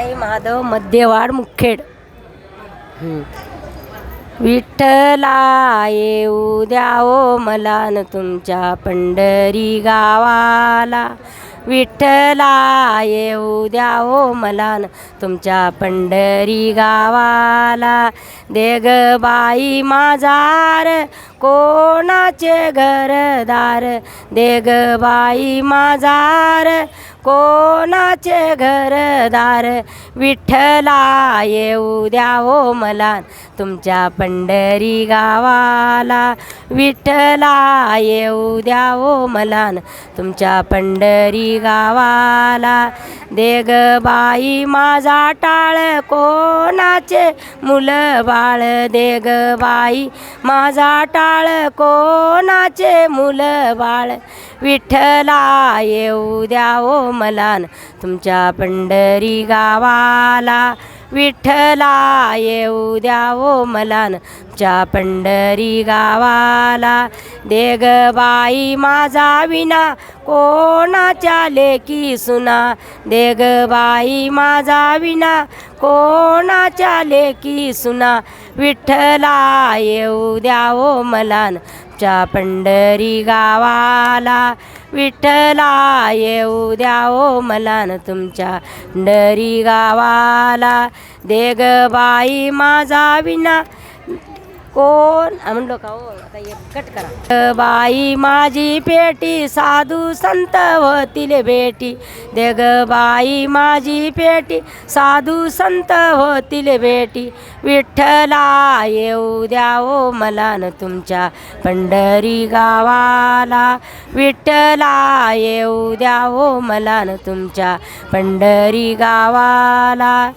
आई माधव मध्यवाड मुखेड. विठ्ठला येऊ द्यावो मला न तुमच्या पंढरी गावाला. विठ्ठला येऊ द्यावो मला न तुमच्या पंढरी गावाला. देग बाई माझार कोणाचे घरदार? देग बाई माझार कोणाचे घरदार विठ्ठला येऊ द्यावो हो मला तुमच्या पंढरी गावाला. विठ्ठला येऊ द्यावो हो मला तुमच्या पंढरी गावाला. देग बाई माझा टाळ कोणाचे? मुलं बाळ देग बाई माझा टाळ कोणाचे? मुलं बाळ विठ्ठला येऊ द्यावो हो मला तुमच्या पंढरी गावाला विठ्ठला येऊ द्यावो मला तुमच्या पंढरी गावाला देग बाई माझा विना कोणाच्या लेकी सुना. देग बाई माझा विना कोणाच्या लेकी सुना विठ्ठला येऊ द्यावो मला च्या पंढरी गावाला विठ्ठला येऊ द्यावो मला न तुमच्या पंढरी गावाला देग बाई माझा विना कोण? म्हणलो का हो आता एक कट करा. बाई माझी पेटी साधू संत होतील भेटी. देग बाई माझी पेटी साधू संत होतील भेटी. विठ्ठला येऊ द्यावो मला न तुमच्या पंढरी गावाला. विठ्ठला येऊ द्यावो मला न तुमच्या पंढरी गावाला.